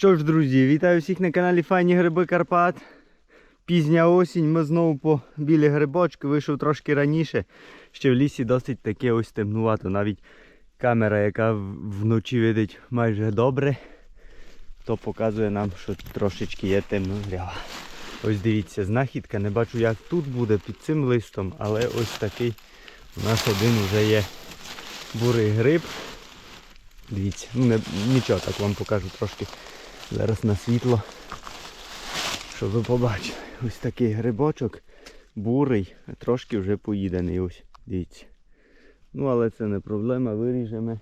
Що ж, друзі, вітаю всіх на каналі Файні Гриби Карпат. Пізня осінь, ми знову по білі грибочки, вийшов трошки раніше. Ще в лісі досить таке ось темнувато. Навіть камера, яка вночі видить майже добре, то показує нам, що трошечки є темно грява. Ось дивіться, знахідка, не бачу як тут буде під цим листом, але ось такий у нас один вже є бурий гриб. Дивіться, ну не, нічого, так вам покажу трошки зараз на світло, щоб ви побачили. Ось такий грибочок, бурий, трошки вже поїдений. Ось, дивіться. Ну, але це не проблема, виріжемо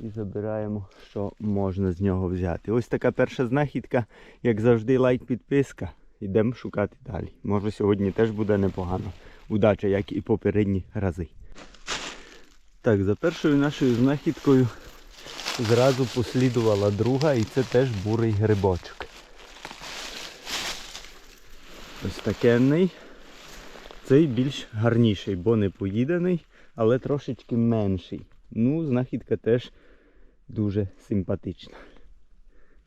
і забираємо, що можна з нього взяти. Ось така перша знахідка, як завжди, лайк, підписка. Йдемо шукати далі. Може сьогодні теж буде непогано. Удача, як і попередні рази. Так, за першою нашою знахідкою зразу послідувала друга і це теж бурий грибочок. Ось такенний. Цей більш гарніший, бо не поїдений, але трошечки менший. Ну, знахідка теж дуже симпатична.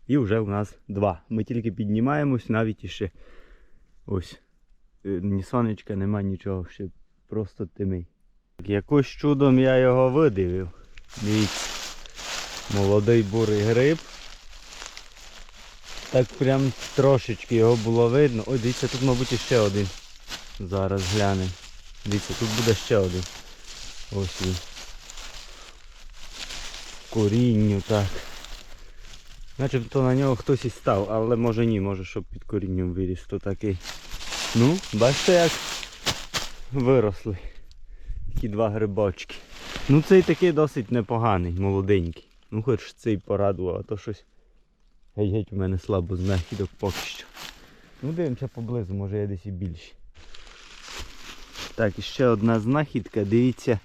І вже у нас два. Ми тільки піднімаємось, навіть іще ось е, ні сонечка, нема нічого, ще просто тими. Якось чудом я його видивив. Дивіться. Молодий бурий гриб. Так прям трошечки його було видно. Ой, дивіться, тут, мабуть, іще один. Зараз глянемо. Дивіться, тут буде ще один. Ось він. Корінню, так. Начебто на нього хтось і став, але може ні, може щоб під корінням виріс, то такий. Ну, бачите як виросли. Такі два грибочки. Ну цей такий досить непоганий, молоденький. Ну хоч цей порадував, а то щось геть-геть у мене слабо знахідок поки що. Ну дивимося поблизу, може є десь і більші. Так, і ще одна знахідка, дивіться.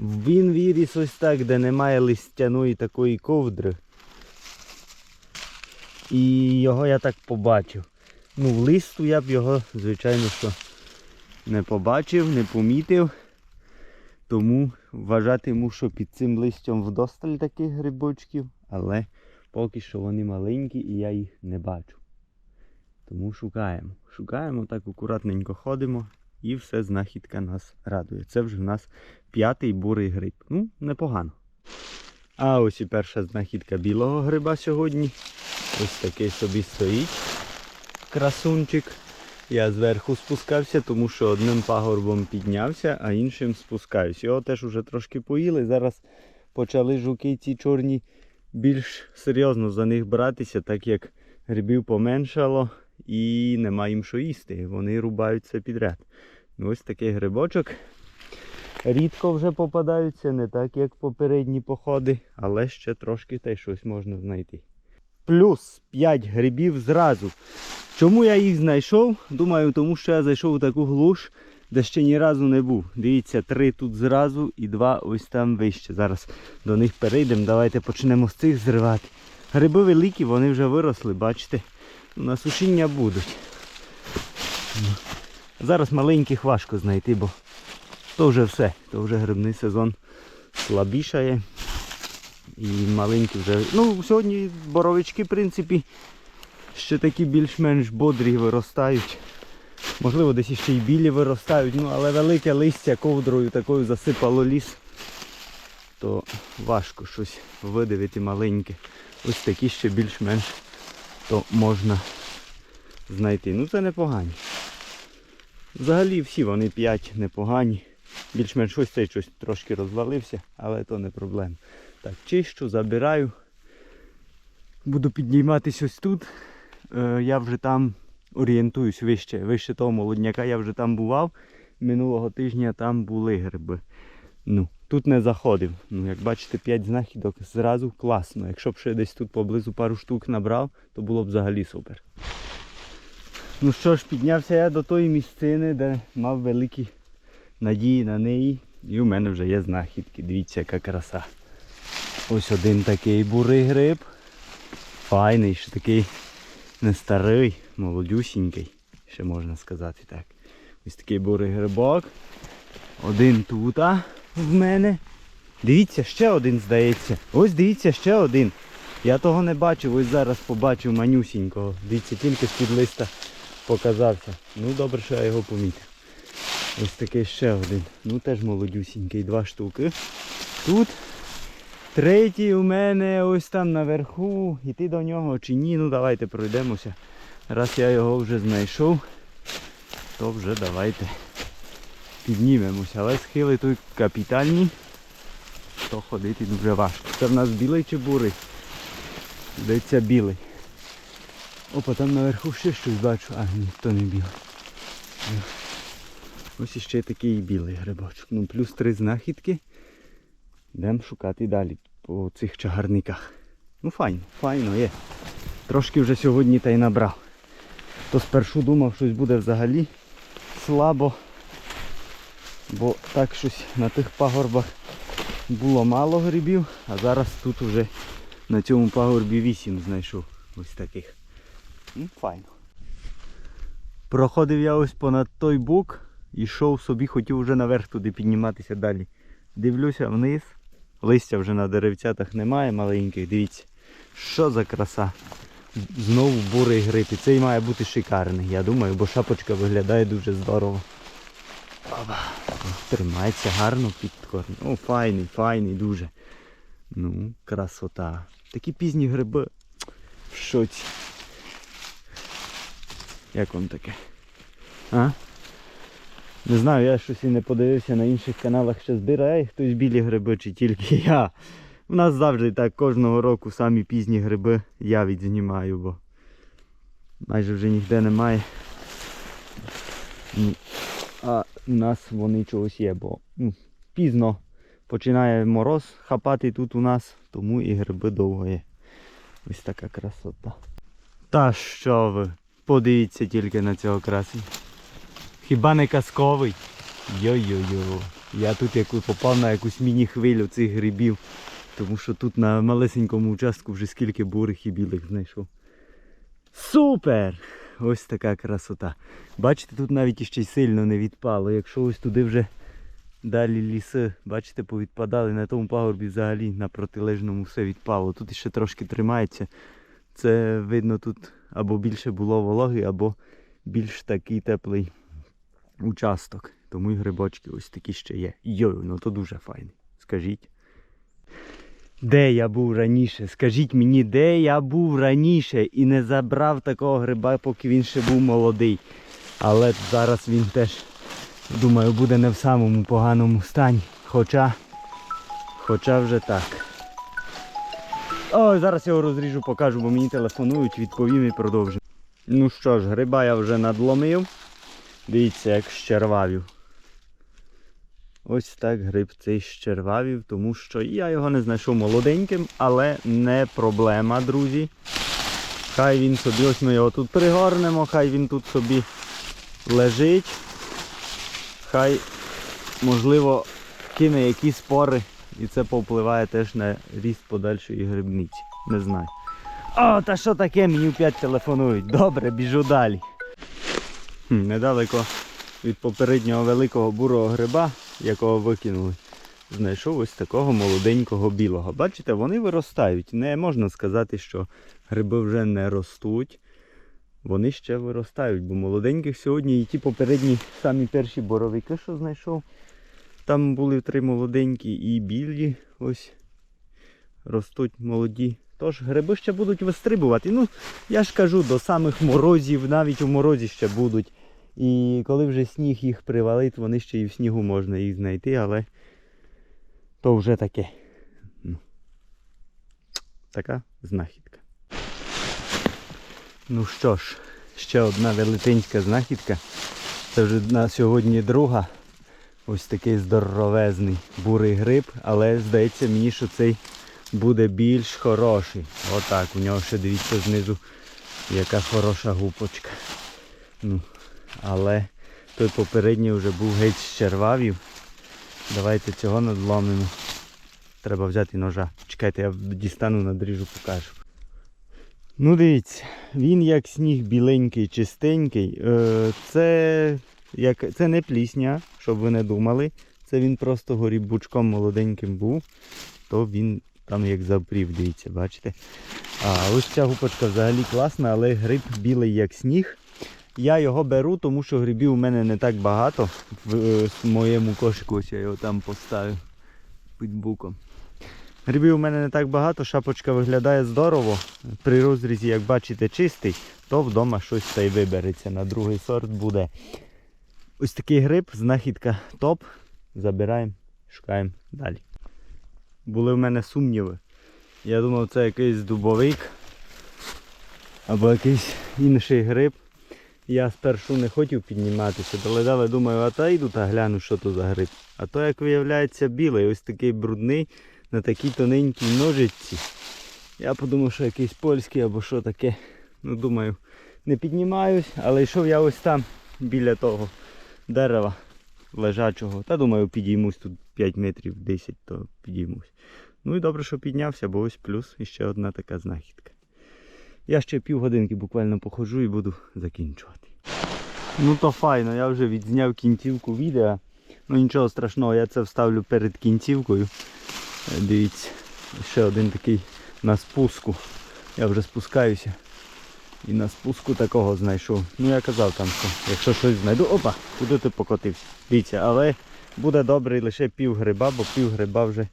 Він виріс ось так, де немає листяної такої ковдри. І його я так побачив. Ну, в листу я б його, звичайно, що не побачив, не помітив. Тому вважатиму, що під цим листям вдосталь таких грибочків, але поки що вони маленькі і я їх не бачу. Тому шукаємо. Шукаємо, так акуратненько ходимо і все знахідка нас радує. Це вже в нас п'ятий бурий гриб. Ну, непогано. А ось і перша знахідка білого гриба сьогодні. Ось такий собі стоїть. Красунчик. Я зверху спускався, тому що одним пагорбом піднявся, а іншим спускаюсь. Його теж уже трошки поїли. Зараз почали жуки ці чорні більш серйозно за них братися, так як грибів поменшало і нема їм що їсти. Вони рубаються підряд. Ну, Ось такий грибочок. Рідко вже попадаються, не так як попередні походи, але ще трошки та й щось можна знайти. Плюс 5 грибів зразу. Чому я їх знайшов? Думаю, тому що я зайшов у таку глуш, де ще ні разу не був. Дивіться, три тут зразу і два ось там вище. Зараз до них перейдемо. Давайте почнемо з цих зривати. Гриби великі, вони вже виросли, бачите? На сушіння будуть. Зараз маленьких важко знайти, бо то вже все. То вже грибний сезон слабішає. І маленькі вже. Ну, сьогодні боровички, в принципі, ще такі більш-менш бодрі виростають. Можливо, десь іще й білі виростають, ну але велике листя ковдрою такою засипало ліс, то важко щось видивити маленьке. Ось такі ще більш-менш то можна знайти. Ну це непогані. Взагалі всі вони п'ять непогані. Більш-менш ось цей щось трошки розвалився, але то не проблема. Так, чищу, забираю. Буду підніматись ось тут. Е, я вже там орієнтуюсь вище. Вище того молодняка я вже там бував. Минулого тижня там були гриби. Ну, тут не заходив. Ну, як бачите, 5 знахідок зразу класно. Якщо б ще десь тут поблизу пару штук набрав, то було б взагалі супер. Ну що ж, піднявся я до тої місцини, де мав великі надії на неї. І у мене вже є знахідки. Дивіться, яка краса. Ось один такий бурий гриб. Файний, ще такий не старий, молодюсінький, ще можна сказати так. Ось такий бурий грибок. Один тут в мене. Дивіться, ще один здається. Ось дивіться, ще один. Я того не бачив, ось зараз побачив манюсінького. Дивіться, тільки з-під листа показався. Ну добре, що я його помітив. Ось такий ще один. Ну теж молодюсінький, два штуки. Тут третій у мене ось там наверху. Іти до нього чи ні, ну давайте пройдемося. Раз я його вже знайшов, то вже давайте піднімемося. Але схили тут капітальні, то ходити дуже важко. Це в нас білий чи бурий? Здається білий. Опа, там наверху ще щось бачу. А, ні, то не білий. Ось іще такий білий грибочок. Ну плюс три знахідки. Йдемо шукати далі по цих чагарниках. Ну файно, файно є. Трошки вже сьогодні та й набрав. То спершу думав, щось буде взагалі слабо. Бо так щось на тих пагорбах було мало грибів, а зараз тут вже на цьому пагорбі 8 знайшов ось таких. Ну, файно. Проходив я ось понад той бук, йшов собі, хотів вже наверх туди підніматися далі. Дивлюся вниз, листя вже на деревцятах немає маленьких, дивіться. Що за краса. Знову бурий гриб. І цей має бути шикарний, я думаю, бо шапочка виглядає дуже здорово. Тримається гарно під корнем. О, файний, файний дуже. Ну, красота. Такі пізні гриби. В шоці. Як вам таке? А? Не знаю, я щось і не подивився на інших каналах, що збирає хтось білі гриби чи тільки я. У нас завжди так кожного року самі пізні гриби я відзнімаю, бо майже вже ніде немає. А у нас вони чогось є, бо ну, пізно починає мороз хапати тут у нас, тому і гриби довго є. Ось така красота. Та що ви? Подивіться тільки на цього красення. Хіба не казковий? Йо-йо-йо. Я тут яку попав на якусь міні-хвилю цих грибів. Тому що тут на малесенькому участку вже скільки бурих і білих знайшов. Супер! Ось така красота. Бачите, тут навіть іще й сильно не відпало. Якщо ось туди вже далі ліси, бачите, повідпадали на тому пагорбі взагалі на протилежному все відпало. Тут іще трошки тримається. Це видно тут або більше було вологи, або більш такий теплий участок. Тому і грибочки ось такі ще є. Йой, ну то дуже файний. Скажіть. Де я був раніше? Скажіть мені, де я був раніше і не забрав такого гриба, поки він ще був молодий. Але зараз він теж, думаю, буде не в самому поганому стані. Хоча, хоча вже так. Ой, зараз його розріжу, покажу, бо мені телефонують, відповім і продовжимо. Ну що ж, гриба я вже надломив. Дивіться, як щервавів. Ось так гриб цей щервавів, тому що я його не знайшов молоденьким, але не проблема, друзі. Хай він собі, ось ми його тут пригорнемо, хай він тут собі лежить. Хай, можливо, кине якісь спори і це повпливає теж на ріст подальшої грибниці. Не знаю. О, та що таке? Мені опять телефонують. Добре, біжу далі. Недалеко від попереднього великого бурого гриба, якого викинули, знайшов ось такого молоденького білого. Бачите, вони виростають. Не можна сказати, що гриби вже не ростуть. Вони ще виростають, бо молоденьких сьогодні і ті попередні самі перші боровики, що знайшов. Там були три молоденькі і білі ось ростуть молоді. Тож гриби ще будуть вистрибувати. Ну, я ж кажу, до самих морозів, навіть у морозі ще будуть. І коли вже сніг їх привалить, вони ще і в снігу можна їх знайти, але то вже таке. Ну, Така знахідка. Ну що ж, ще одна велетенська знахідка. Це вже на сьогодні друга. Ось такий здоровезний бурий гриб, але здається мені, що цей буде більш хороший. Отак, у нього ще дивіться знизу, яка хороша гупочка. Ну, але той попередній вже був геть з червавів. Давайте цього надломимо. Треба взяти ножа. Чекайте, я дістану, надріжу, покажу. Ну дивіться, він як сніг біленький, чистенький. Е, Це, як, це не плісня, щоб ви не думали. Це він просто горіб бучком молоденьким був, то він там як запрів, дивіться, бачите? А ось ця гупочка взагалі класна, але гриб білий як сніг. Я його беру, тому що грибів у мене не так багато. В е, моєму кошику ось я його там поставив під буком. Грибів у мене не так багато, шапочка виглядає здорово. При розрізі, як бачите, чистий, то вдома щось та й вибереться. На другий сорт буде. Ось такий гриб, знахідка топ. Забираємо, шукаємо далі. Були в мене сумніви. Я думав, це якийсь дубовик або якийсь інший гриб. Я спершу не хотів підніматися, але далі думаю, а та йду та гляну, що то за гриб. А то, як виявляється, білий, ось такий брудний, на такій тоненькій ножиці. Я подумав, що якийсь польський або що таке. Ну, думаю, не піднімаюсь, але йшов я ось там біля того дерева лежачого. Та думаю, підіймусь тут 5 метрів 10, то підіймусь. Ну і добре, що піднявся, бо ось плюс і ще одна така знахідка. Я ще півгодинки буквально походжу і буду закінчувати. Ну то файно, я вже відзняв кінцівку відео. Ну нічого страшного, я це вставлю перед кінцівкою. Е, Дивіться, ще один такий на спуску. Я вже спускаюся. І на спуску такого знайшов. Ну я казав там, що якщо щось знайду. Опа, куди ти покотився? Дивіться, але буде добре лише пів гриба, бо пів гриба вже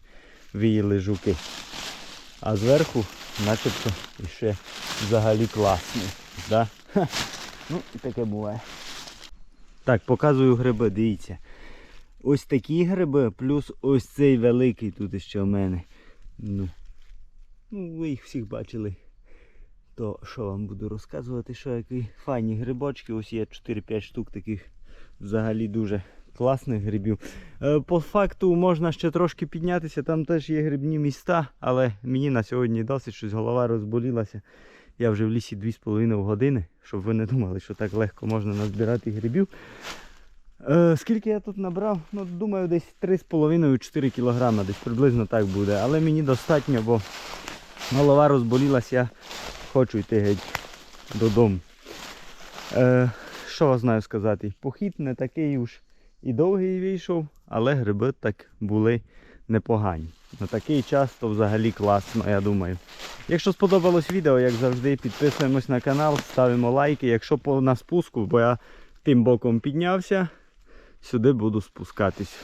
виїли жуки. А зверху начебто ще взагалі класний. Да? Ха. Ну, таке буває. Так, показую гриби, дивіться. Ось такі гриби, плюс ось цей великий тут ще в мене. Ну, ну ви їх всіх бачили. То що вам буду розказувати, що які файні грибочки. Ось є 4-5 штук таких взагалі дуже класних грибів. Е, По факту можна ще трошки піднятися, там теж є грибні міста, але мені на сьогодні досить щось голова розболілася. Я вже в лісі 2,5 години, щоб ви не думали, що так легко можна назбирати грибів. Е, скільки я тут набрав? Ну, думаю, десь 3,5-4 кг, десь приблизно так буде. Але мені достатньо, бо голова розболілася, я хочу йти геть додому. Е, що знаю сказати? Похід не такий уж і довгий вийшов, але гриби так були непогані. На такий час то взагалі класно, я думаю. Якщо сподобалось відео, як завжди, підписуємось на канал, ставимо лайки. Якщо по на спуску, бо я тим боком піднявся, сюди буду спускатись.